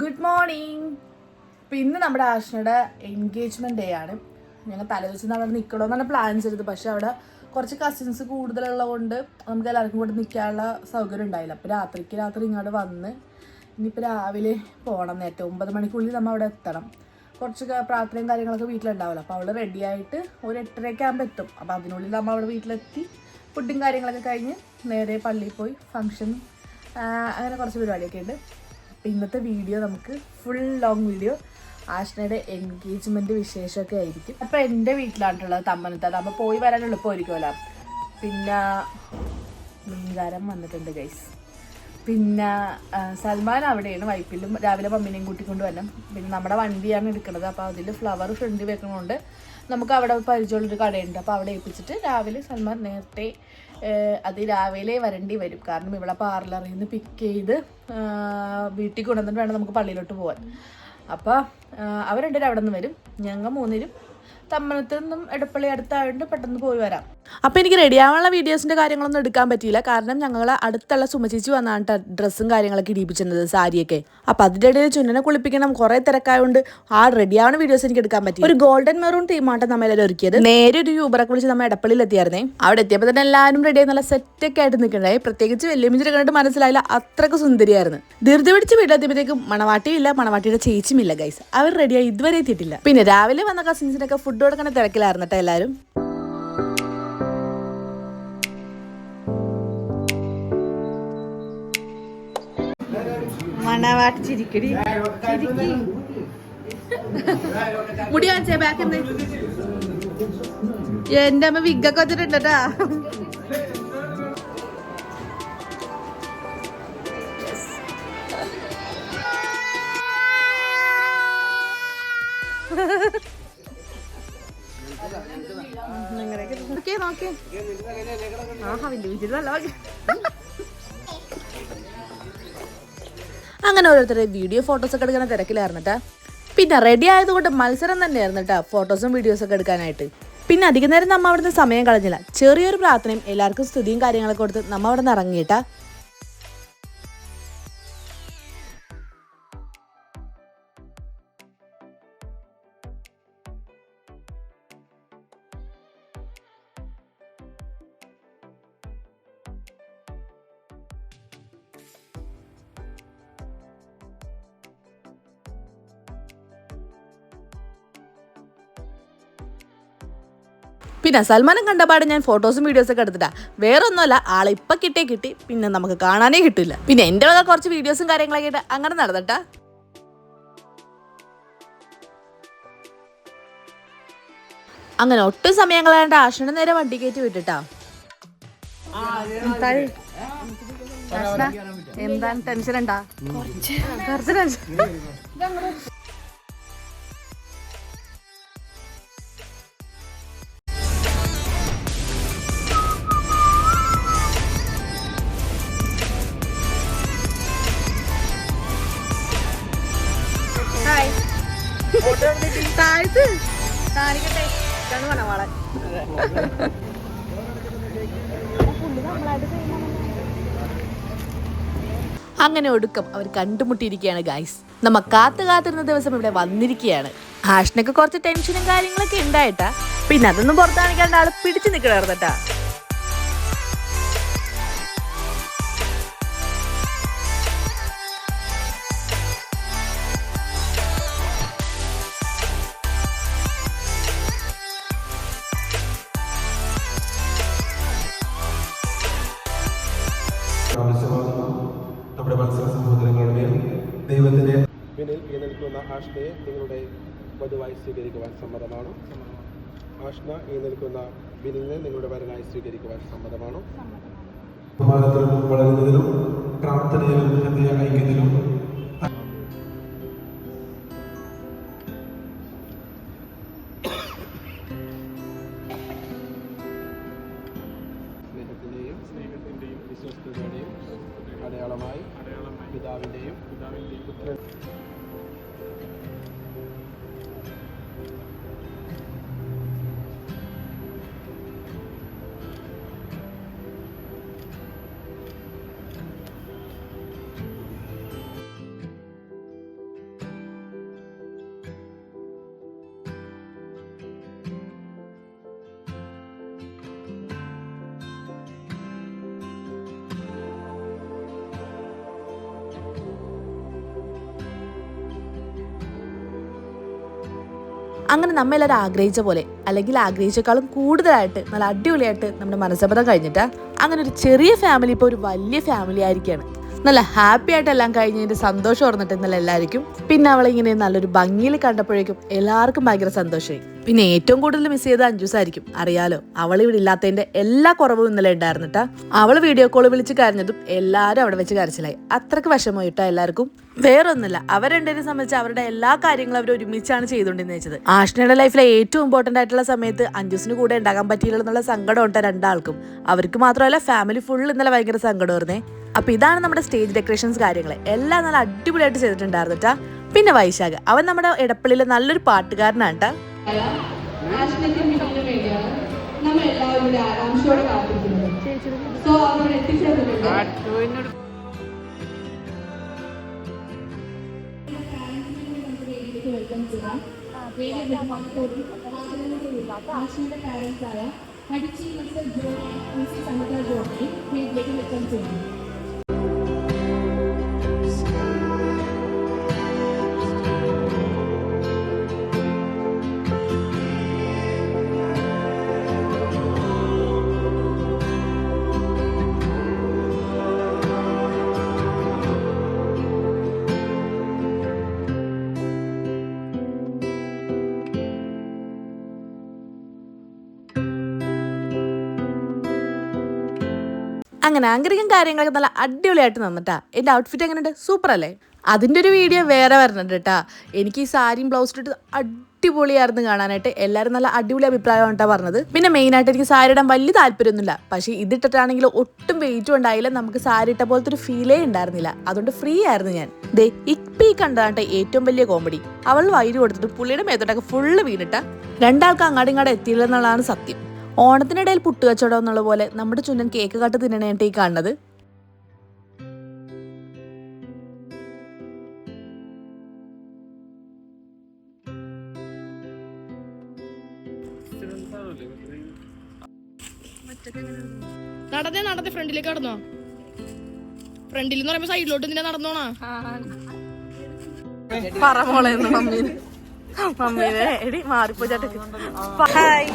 Good morning അപ്പം ഇന്ന് നമ്മുടെ ആഷ്നയുടെ എൻഗേജ്മെന്റ് ഡേ ആണ്. ഞങ്ങൾ തലേദിവസം അവിടെ നിൽക്കണമെന്നാണ് പ്ലാൻ ചെയ്തത്. പക്ഷെ അവിടെ കുറച്ച് കസിൻസ് കൂടുതലുള്ളത് കൊണ്ട് നമുക്ക് എല്ലാവർക്കും കൂടെ നിൽക്കാനുള്ള സൗകര്യം ഉണ്ടായില്ല. അപ്പോൾ രാത്രിക്ക് രാത്രി ഇങ്ങോട്ട് വന്ന് ഇനിയിപ്പോൾ രാവിലെ പോകണം നേരത്തെ ഒമ്പത് മണിക്കുള്ളിൽ നമ്മൾ അവിടെ എത്തണം. കുറച്ച് പ്രാർത്ഥനയും കാര്യങ്ങളൊക്കെ വീട്ടിലുണ്ടാവില്ല. അപ്പോൾ അവൾ റെഡിയായിട്ട് ഒരു എട്ടരയൊക്കെ ആകുമ്പോൾ എത്തും. അപ്പോൾ അതിനുള്ളിൽ നമ്മൾ അവിടെ വീട്ടിലെത്തി. ഫുഡും കാര്യങ്ങളൊക്കെ കഴിഞ്ഞ് നേരെ പള്ളിയിൽ പോയി ഫംഗ്ഷൻ അങ്ങനെ കുറച്ച് പരിപാടിയൊക്കെ ഉണ്ട്. അപ്പം ഇന്നത്തെ വീഡിയോ നമുക്ക് ഫുൾ ലോങ് വീഡിയോ ആഷ്നയുടെ എൻഗേജ്മെന്റ് വിശേഷമൊക്കെ ആയിരിക്കും. അപ്പം എന്റെ വീട്ടിലാണുള്ളത് തമ്മനത്ത്. അതാകുമ്പോൾ പോയി വരാൻ എളുപ്പമായിരിക്കുമല്ലോ. പിന്നെ മീൻകാരം വന്നിട്ടുണ്ട് ഗൈസ് പിന്നെ സൽമാൻ അവിടെയാണ്. വൈപ്പിലും രാവിലെ പമ്മിനെയും കൂട്ടിക്കൊണ്ട് വരണം. പിന്നെ നമ്മുടെ വണ്ടിയാണ് എടുക്കുന്നത്. അപ്പോൾ അതിൽ ഫ്ലവർ ഫ്രണ്ടിൽ വെക്കണോണ്ട് നമുക്ക് അവിടെ പരിചയമുള്ളൊരു കടയുണ്ട്. അപ്പോൾ അവിടെ ഏൽപ്പിച്ചിട്ട് രാവിലെ സൽമാൻ നേരത്തെ ഏഹ്, അത് രാവിലെ വരേണ്ടി വരും. കാരണം ഇവിടെ പാർലറിൽ നിന്ന് പിക്ക് ചെയ്ത് വീട്ടിൽ കൊണ്ടുവന്നിട്ട് വേണം നമുക്ക് പള്ളിയിലോട്ട് പോകാൻ അപ്പോൾ അവർ രണ്ടുപേരും അവിടെ നിന്ന് വരും. ഞങ്ങൾ മൂന്നിരും തമ്മനത്ത് നിന്നും എടപ്പള്ളി അടുത്തായതുകൊണ്ട് പെട്ടെന്ന് പോയി വരാം. അപ്പോൾ എനിക്ക് റെഡി ആവാനുള്ള കാര്യങ്ങളൊന്നും എടുക്കാൻ പറ്റിയില്ല. കാരണം ഞങ്ങൾ അടുത്തുള്ള സുമചേച്ചി വന്നാണ് ഡ്രസ്സും കാര്യങ്ങളൊക്കെ ഇടിപ്പിച്ചിരുന്നത് സാരിയൊക്കെ. അപ്പോൾ അതിന്റെ ഇടയിൽ ചുന്നനെ കുളിപ്പിക്കണം കുറേ തിരക്കായതുകൊണ്ട് ആ റെഡി ആവുന്ന വീഡിയോസ് എനിക്ക് എടുക്കാൻ പറ്റി. ഒരു ഗോൾഡൻ മെറൂൺ തീമാട്ടം നമ്മൾ ഒരുക്കിയത്. നേരെ ഒരു യൂബറൊക്കെ വിളിച്ച് നമ്മൾ എടപ്പള്ളിയിൽ എത്തിയായിരുന്നേ. അവിടെ എത്തിയപ്പോൾ തന്നെ എല്ലാവരും റെഡി ആയി നല്ല സെറ്റൊക്കെ ആയിട്ട് നിൽക്കണ്ടായി പ്രത്യേകിച്ച് വെല്ലുമിഞ്ചിനെ കണ്ടിട്ട് മനസ്സിലായില്ല അത്രയ്ക്ക് സുന്ദരിയായിരുന്നു. ധൃതി പിടിച്ച് വീട്ടിലെത്തിയപ്പോഴത്തേക്കും മണവാട്ടിയില്ല മണവാട്ടിയുടെ ചേച്ചിയും ഇല്ല ഗൈസ് അവർ റെഡിയായി ഇതുവരെ എത്തിയിട്ടില്ല. പിന്നെ രാവിലെ വന്ന കസിൻസിനൊക്കെ ഫുഡ് കൊടുക്കണ തിരക്കിലായിരുന്നു കേട്ടോ എല്ലാവരും മണവാട്ട് ചിരിക്കടി ചിരിക്കി. മുടി കാണിച്ചേ ബാക്ക് എന്റെ അമ്മ വിഗൊക്കെ വെച്ചിട്ടുണ്ടട്ടാ അങ്ങനെ ഓരോരുത്തരുടെ വീഡിയോ ഫോട്ടോസ് ഒക്കെ എടുക്കുന്ന തിരക്കിലായിരുന്നു കേട്ടാ പിന്നെ റെഡി ആയതുകൊണ്ട് മത്സരം തന്നെയായിരുന്നു കേട്ടോ ഫോട്ടോസും വീഡിയോസും ഒക്കെ എടുക്കാനായിട്ട്. പിന്നെ അധിക നേരം നമ്മ അവിടുന്ന് സമയം കളഞ്ഞില്ല. ചെറിയൊരു പ്രാർത്ഥനയും എല്ലാവർക്കും സ്തുതിയും കാര്യങ്ങളൊക്കെ കൊടുത്ത് നമ്മ അവിടെ നിന്ന് ഇറങ്ങിയിട്ടാ പിന്നെ സൽമാനം കണ്ടപാട് ഞാൻ ഫോട്ടോസും വീഡിയോസും ഒക്കെ എടുത്തിട്ടാ. വേറെ ഒന്നുമല്ല ആളെ ഇപ്പൊ കിട്ടേ കിട്ടി പിന്നെ നമുക്ക് കാണാനേ കിട്ടില്ല പിന്നെ എന്റെ വക കുറച്ച് വീഡിയോസും കാര്യങ്ങളൊക്കെ ആയിട്ട് അങ്ങനെ നടന്നിട്ട. അങ്ങനെ ഒട്ടും സമയം കളയാണ്ട് ആഷിന്റെ നേരെ വണ്ടി കയറ്റി വിട്ടിട്ടാ. എന്താണ്? ടെൻഷൻ ഉണ്ടാ കുറച്ച് ടെൻഷൻ. അങ്ങനെ ഒടുക്കം അവർ കണ്ടുമുട്ടിയിരിക്കുകയാണ് ഗായ്സ് നമ്മ കാത്തു കാത്തിരുന്ന ദിവസം ഇവിടെ വന്നിരിക്കുകയാണ്. ആഷിനൊക്കെ കുറച്ച് ടെൻഷനും കാര്യങ്ങളൊക്കെ ഉണ്ടായിട്ടാ. പിന്നെ അതൊന്നും പുറത്താണെങ്കിൽ കാണിക്കാണ്ട് ആൾ പിടിച്ചു നിൽക്കണായിരുന്നട്ടാ ആഷ്നയെ നിങ്ങളുടെ വധുവായി സ്വീകരിക്കുവാൻ സമ്മതമാണോ? ആഷ്ന ഈ നിൽക്കുന്ന ബിനിലിനെ നിങ്ങളുടെ വരനായി സ്വീകരിക്കുവാൻ സമ്മതമാണോ? ബഹുമാനത്തിലും വളരുന്നതിലും പ്രാർത്ഥനയിലും ഹൃദയ ഐക്യത്തിലും അങ്ങനെ നമ്മളെല്ലാവരും ആഗ്രഹിച്ച പോലെ അല്ലെങ്കിൽ ആഗ്രഹിച്ചേക്കാളും കൂടുതലായിട്ട് നല്ല അടിപൊളിയായിട്ട് നമ്മുടെ മനസ്സമ്മതം കഴിഞ്ഞിട്ട് അങ്ങനെ ഒരു ചെറിയ ഫാമിലി ഇപ്പോൾ ഒരു വലിയ ഫാമിലി ആയിരിക്കുകയാണ് നല്ല ഹാപ്പി ആയിട്ട് എല്ലാം കഴിഞ്ഞതിന്റെ സന്തോഷം ഓർന്നിട്ട് ഇന്നലെ എല്ലാവർക്കും പിന്നെ അവളെ ഇങ്ങനെ നല്ലൊരു ഭംഗിയിൽ കണ്ടപ്പോഴേക്കും എല്ലാവർക്കും ഭയങ്കര സന്തോഷമായി. പിന്നെ ഏറ്റവും കൂടുതൽ മിസ് ചെയ്ത അഞ്ജുസ് ആയിരിക്കും. അറിയാലോ അവൾ ഇവിടെ ഇല്ലാത്തതിന്റെ എല്ലാ കുറവും ഇന്നലെ ഉണ്ടായിരുന്നിട്ടാ. അവൾ വീഡിയോ കോൾ വിളിച്ച് കരഞ്ഞതും എല്ലാവരും അവിടെ വെച്ച് കരച്ചിലായി. അത്രയ്ക്ക് വിഷമമായിട്ടാ എല്ലാവർക്കും. വേറൊന്നുമില്ല അവർ രണ്ടുപേരും സംബന്ധിച്ച് അവരുടെ എല്ലാ കാര്യങ്ങളും അവർ ഒരുമിച്ചാണ് ചെയ്തുകൊണ്ടിരുന്നത് വെച്ചത്. ആഷ്നയുടെ ലൈഫിലെ ഏറ്റവും ഇമ്പോർട്ടന്റ് ആയിട്ടുള്ള സമയത്ത് അഞ്ജുസിന് കൂടെ ഉണ്ടാകാൻ പറ്റിയില്ല എന്നുള്ള സങ്കടം ഉണ്ട് രണ്ടാൾക്കും. അവർക്ക് മാത്രമല്ല ഫാമിലി ഫുൾ ഇന്നലെ ഭയങ്കര സങ്കടമായിരുന്നേ. അപ്പൊ ഇതാണ് നമ്മുടെ സ്റ്റേജ് ഡെക്കറേഷൻസ് കാര്യങ്ങൾ എല്ലാം നല്ല അടിപൊളിയായിട്ട് ചെയ്തിട്ടുണ്ടായിരുന്നു ട്ടാ. പിന്നെ വൈശാഖ് അവൻ നമ്മുടെ ഇടപ്പള്ളിയിലെ നല്ലൊരു പാട്ടുകാരനാണ് ട്ടാ. ആശ്രയത്തിന് മികവിന് വേണ്ടിയാണ് നമ്മൾ എല്ലാവരും സോ ആശയുടെ പാരൻസായ പഠിച്ചി mister Johnny mister Samitha Johnny വീട്ടിലേക്ക് വെൽക്കം ചെയ്യുന്നു അങ്ങനെ ആങ്കറിക്കും കാര്യങ്ങളൊക്കെ നല്ല അടിപൊളിയായിട്ട് നിന്നിട്ടാ. എന്റെ ഔട്ട്ഫിറ്റ് എങ്ങനെയുണ്ട്? സൂപ്പർ അല്ലേ അതിന്റെ ഒരു വീഡിയോ വേറെ വരുന്നുണ്ട് കേട്ടാ എനിക്ക് ഈ സാരിയും ബ്ലൗസ് ഇട്ട് അടിപൊളിയായിരുന്നു കാണാനായിട്ട്. എല്ലാവരും നല്ല അടിപൊളി അഭിപ്രായമാണ് കേട്ടോ പറഞ്ഞത്. പിന്നെ മെയിൻ ആയിട്ട് എനിക്ക് സാരി ഇടാൻ വലിയ താല്പര്യമൊന്നുമില്ല. പക്ഷേ ഇതിട്ടിട്ടാണെങ്കിൽ ഒട്ടും വെയിറ്റും ഉണ്ടായില്ല. നമുക്ക് സാരി ഇട്ട പോലത്തെ ഒരു ഫീലേ ഉണ്ടായിരുന്നില്ല. അതുകൊണ്ട് ഫ്രീ ആയിരുന്നു ഞാൻ. ദേ ഇപ്പി ഈ കണ്ടതാട്ടെ ഏറ്റവും വലിയ കോമഡി അവൾ വൈര് കൊടുത്തിട്ട് പുള്ളിയുടെ മേത്തോട്ടൊക്കെ ഫുള്ള് വീണിട്ട. രണ്ടാൾക്ക് അങ്ങാടും ഇങ്ങോട്ട് എത്തിയില്ലെന്നുള്ളതാണ് സത്യം. ഓണത്തിനിടയിൽ പുട്ടുകച്ചവടം എന്നുള്ള പോലെ നമ്മുടെ ചുണ്ടൻ കേക്ക് കാട്ട് തിന്നണേട്ട് ഈ കാണുന്നത്. നടന്നേ നടന്നേ ഫ്രണ്ടിലേക്ക് നടന്നോ? ഫ്രണ്ടിൽ എന്ന് പറയുമ്പോ സൈഡിലോട്ട് നിന്നെ നടന്നോണാ? പറ മോളെ മമ്മീന്. മമ്മീനെ. എടി മാറിപ്പോ ചേട്ടൻ ഹായ്.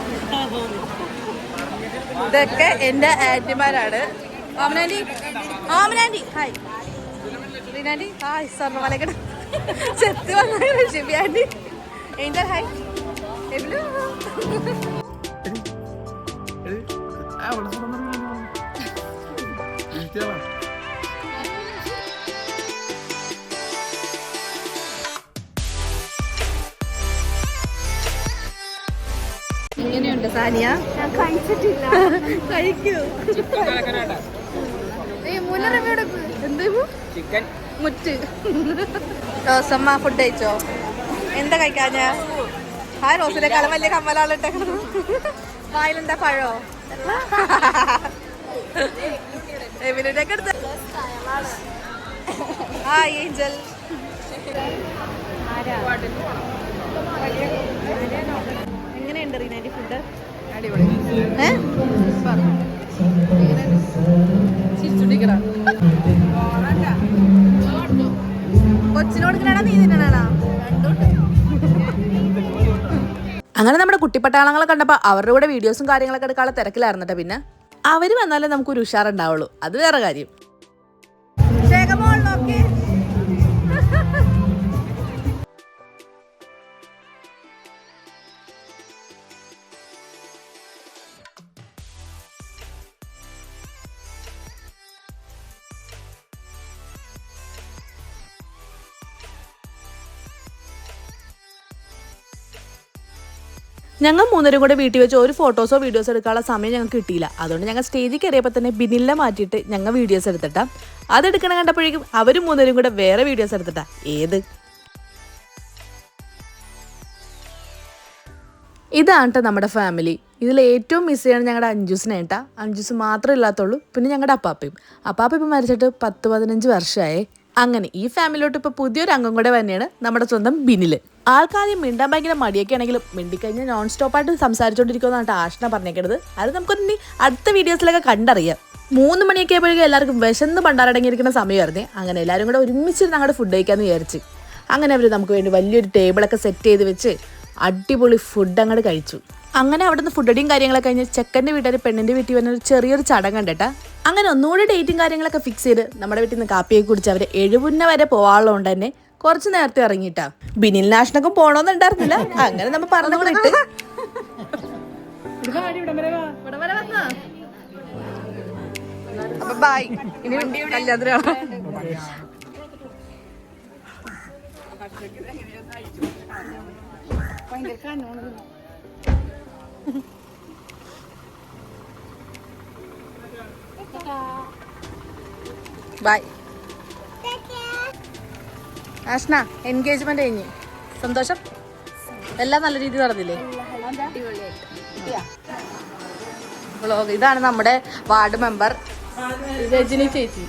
ഇതൊക്കെ എന്റെ ആന്റിമാരാണ് ആമനാന്റി ആമനാന്റി ഹായ്. ആന്റി ഹായ് സ്വർണ മലക്കട ചെത്തി വന്നു ഷിബി ആന്റി എന്റെ ഹായ്. എബിലു എങ്ങനെയുണ്ട് സാനിയ? ഞാൻ കഴിച്ചിട്ടില്ല. കഴിക്കൂ. ചിക്കൻ. മുറ്റ്. റോസമ്മ ഫുഡ് കഴിച്ചോ? എന്താ കഴിക്കാഞ്ഞ? ആ റോസിനെക്കാളും വലിയ കമ്മലാളിട്ടെ വായിലെന്താ പഴോ? എടുത്ത്? Hi Angel. എങ്ങനെയുണ്ട് റീനാന്റെ ഫുഡ് അടിപൊളി. കൊച്ചിനോട് നീ തിന്നണാണോ അങ്ങനെ നമ്മുടെ കുട്ടിപ്പട്ടാളങ്ങളെ കണ്ടപ്പോൾ അവരുടെ കൂടെ വീഡിയോസും കാര്യങ്ങളൊക്കെ എടുക്കാനുള്ള തിരക്കിലായിരുന്നു പിന്നെ. അവർ വന്നാലേ നമുക്കൊരു ഉഷാറുണ്ടാവുള്ളൂ. അത് വേറെ കാര്യം. ഞങ്ങൾ മൂന്നരും കൂടെ വീട്ടിൽ വെച്ച് ഒരു ഫോട്ടോസോ വീഡിയോസോ എടുക്കാനുള്ള സമയം ഞങ്ങൾക്ക് കിട്ടിയില്ല. അതുകൊണ്ട് ഞങ്ങൾ സ്റ്റേജിൽ കയറിയപ്പോൾ തന്നെ ബിനില്ല മാറ്റിയിട്ട് ഞങ്ങൾ വീഡിയോസ് എടുത്തിട്ടാ. അതെടുക്കണ കണ്ടപ്പോഴേക്കും അവരും മൂന്നരും കൂടെ വേറെ വീഡിയോസ് എടുത്തിട്ടാ. ഏത്? ഇതാണ് കേട്ടോ നമ്മുടെ ഫാമിലി ഇതിൽ ഏറ്റവും മിസ് ചെയ്യണം ഞങ്ങളുടെ അഞ്ജൂസിനെ കേട്ടാ. അഞ്ജൂസ് മാത്രമേ ഇല്ലാത്തുള്ളൂ പിന്നെ ഞങ്ങളുടെ അപ്പാപ്പയും. അപ്പാപ്പ ഇപ്പം മരിച്ചിട്ട് പത്ത് പതിനഞ്ച് വർഷമായി അങ്ങനെ ഈ ഫാമിലിയിലോട്ട് ഇപ്പോൾ പുതിയൊരു അംഗം കൂടെ തന്നെയാണ് നമ്മുടെ സ്വന്തം ബിനിൽ. ആൾക്കാദ്യം മിണ്ടാൻ ഭയങ്കര മടിയൊക്കെ ആണെങ്കിലും മിണ്ടിക്കഴിഞ്ഞാൽ നോൺ സ്റ്റോപ്പായിട്ട് സംസാരിച്ചുകൊണ്ടിരിക്കുമെന്നാണ് ആഷ്ന പറഞ്ഞേക്കരുത് അത് നമുക്കൊന്ന് അടുത്ത വീഡിയോസിലൊക്കെ കണ്ടറിയാം. മൂന്ന് മണിയൊക്കെ ആയപ്പോഴേക്കും എല്ലാവർക്കും വിശന്ന് പണ്ടാറടങ്ങിയിരിക്കുന്ന സമയമായിരുന്നേ. അങ്ങനെ എല്ലാവരും കൂടെ ഒരുമിച്ച് ഞങ്ങളുടെ ഫുഡ് കഴിക്കാമെന്ന് വിചാരിച്ച്. അങ്ങനെ അവർ നമുക്ക് വേണ്ടി വലിയൊരു ടേബിളൊക്കെ സെറ്റ് ചെയ്ത് വെച്ച് അടിപൊളി ഫുഡ് അങ്ങോട്ട് കഴിച്ചു. അങ്ങനെ അവിടുന്ന് ഫുഡടിയും കാര്യങ്ങളൊക്കെ കഴിഞ്ഞ് ചെക്കന്റെ വീട്ടുകാർ പെണ്ണിന്റെ വീട്ടിൽ വന്ന ഒരു ചെറിയൊരു ചടങ്ങ് കണ്ടിട്ടാ. അങ്ങനെ ഒന്നുകൂടി ഡേറ്റും കാര്യങ്ങളൊക്കെ ഫിക്സ് ചെയ്ത് നമ്മുടെ വീട്ടിൽ നിന്ന് കാപ്പിയൊക്കെ കുടിച്ച് അവർ എഴുപുന്ന വരെ പോവാനുള്ളതുകൊണ്ട് തന്നെ കുറച്ച് നേരത്തെ ഇറങ്ങിയിട്ടാ. ബിനിൽ നാഷണൊക്കെ പോണോന്നുണ്ടായിരുന്നില്ല അങ്ങനെ നമ്മൾ പറഞ്ഞു വിട്ട്. ബൈ ഇനി കല്യാണത്തിനാണ് ബൈ ആഷ്ന എൻഗേജ്മെന്റ് കഴിഞ്ഞ്. സന്തോഷം? എല്ലാം നല്ല രീതിയിൽ നടന്നില്ലേ? വ്ളോഗ് ഇതാണ് നമ്മുടെ വാർഡ് മെമ്പർ. രജനി ചേച്ചി.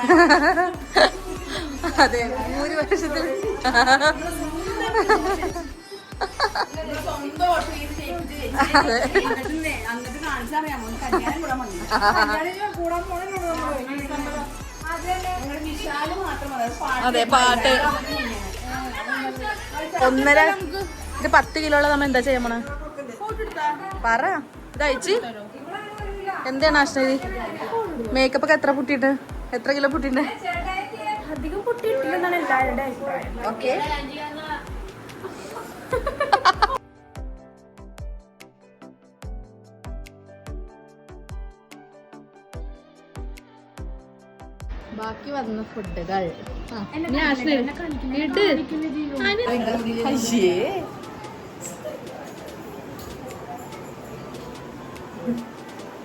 അതെ. ഭൂരിപക്ഷത്തിൽ അതെ അതെ പാട്ട്. ഒന്നര ഇത് പത്ത് കിലോയുള്ള നമ്മ എന്താ ചെയ്യാൻ പോണ? പറ. ഇത് അയച്ച്. എന്താണ് അശ്നരി മേക്കപ്പ് ഒക്കെ എത്ര പുട്ടിട്ട് എത്ര കിലോ പൊട്ടിണ്ട് അധികം പൊട്ടിയിട്ടില്ലെന്നാണ് എല്ലാവരുടെ അഭിപ്രായം. ഓക്കെ വന്ന ഫുഡുകൾ.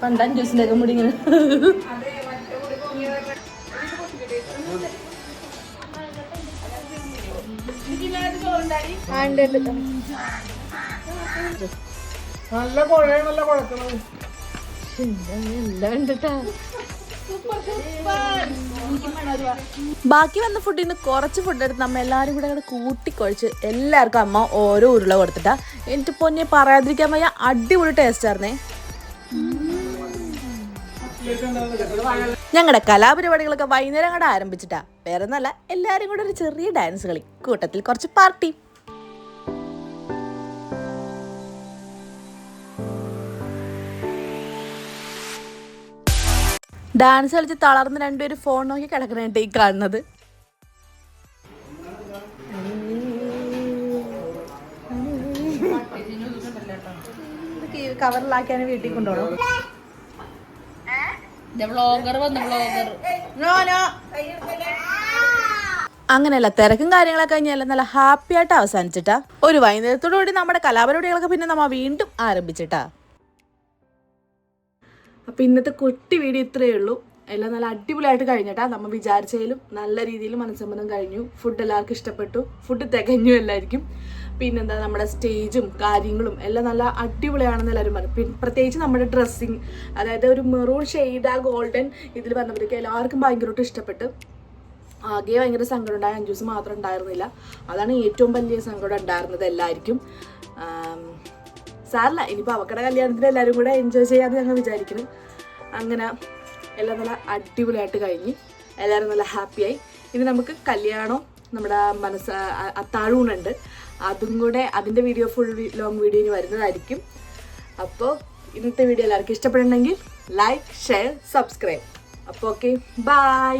പണ്ടാൻ ജ്യൂസിന്റെ ഒക്കെ മുടി ഇങ്ങനെ നല്ല കുഴയണല്ല കുഴക്കണത് ബാക്കി വന്ന ഫുഡിൽ നിന്ന് കുറച്ച് ഫുഡ് എടുത്ത് നമ്മ എല്ലാവരും കൂടെ കൂടെ കൂട്ടിക്കൊഴിച്ച് എല്ലാവർക്കും അമ്മ ഓരോ ഉരുള കൊടുത്തിട്ടാ. എനിക്ക് പൊന്നെ പറയാതിരിക്കാൻ വയ്യ അടിപൊളി ടേസ്റ്റ് ആയിരുന്നേ. ഞങ്ങളുടെ കലാപരിപാടികളൊക്കെ വൈകുന്നേരം കൂടെ ആരംഭിച്ചിട്ടാ. വേറെ നല്ല എല്ലാവരും കൂടെ ഒരു ചെറിയ ഡാൻസ് കളി. കൂട്ടത്തിൽ കുറച്ച് പാർട്ടി ഡാൻസ് കളിച്ച് തളർന്ന് രണ്ടുപേരും ഫോൺ നോക്കി കിടക്കണേട്ട് ഈ കാണുന്നത്. കവറിലാക്കിയാണ് വീട്ടിൽ കൊണ്ടുപോകണം ബ്ലോഗർ വന്നു വ്ളോഗർ അങ്ങനെയല്ല തിരക്കും കാര്യങ്ങളൊക്കെ കഴിഞ്ഞാൽ നല്ല ഹാപ്പി ആയിട്ട് അവസാനിച്ചിട്ടാ. ഒരു വൈകുന്നേരത്തോടു കൂടി നമ്മുടെ കലാപരിപാടികളൊക്കെ പിന്നെ നമ്മ വീണ്ടും ആരംഭിച്ചിട്ടാ. അപ്പൊ ഇന്നത്തെ കുട്ടി വീഡിയോ ഇത്രയേ ഉള്ളൂ. എല്ലാം നല്ല അടിപൊളിയായിട്ട് കഴിഞ്ഞിട്ടാ. നമ്മൾ വിചാരിച്ചതിലും നല്ല രീതിയിൽ മനസ്സമ്മതം കഴിഞ്ഞു. ഫുഡ് എല്ലാവർക്കും ഇഷ്ടപ്പെട്ടു. ഫുഡ് തികഞ്ഞു എല്ലാവർക്കും പിന്നെന്താ നമ്മുടെ സ്റ്റേജും കാര്യങ്ങളും എല്ലാം നല്ല അടിപൊളിയാണെന്ന് എല്ലാവരും പറഞ്ഞു. പിന്നെ പ്രത്യേകിച്ച് നമ്മുടെ ഡ്രസ്സിങ് അതായത് ഒരു മെറൂൺ ഷെയ്ഡ് ആ ഗോൾഡൻ ഇതിൽ വന്നപ്പോഴേക്കും എല്ലാവർക്കും ഭയങ്കരമായിട്ട് ഇഷ്ടപ്പെട്ടു. ആകെ ഭയങ്കര സങ്കടം ഉണ്ടായ അഞ്ചൂസ് മാത്രം ഉണ്ടായിരുന്നില്ല. അതാണ് ഏറ്റവും വലിയ സങ്കടം ഉണ്ടായിരുന്നത് എല്ലാവർക്കും. സാറില്ല ഇനിയിപ്പോൾ അവക്കടെ കല്യാണത്തിന് എല്ലാവരും കൂടെ എൻജോയ് ചെയ്യാമെന്ന് ഞങ്ങൾ വിചാരിക്കുന്നു. അങ്ങനെ എല്ലാം നല്ല അടിപൊളിയായിട്ട് കഴിഞ്ഞ് എല്ലാവരും നല്ല ഹാപ്പിയായി ഇനി നമുക്ക് കല്യാണം നമ്മുടെ മനസ്സ് അത്താഴൂണുണ്ട്. അതും കൂടെ അതിന്റെ വീഡിയോ ഫുൾ ലോങ് വീഡിയോ ഇനി വരുന്നതായിരിക്കും. അപ്പോൾ ഇന്നത്തെ വീഡിയോ എല്ലാവർക്കും ഇഷ്ടപ്പെടുന്നുണ്ടെങ്കിൽ ലൈക്ക് ഷെയർ സബ്സ്ക്രൈബ് അപ്പോൾ ഓക്കെ ബൈ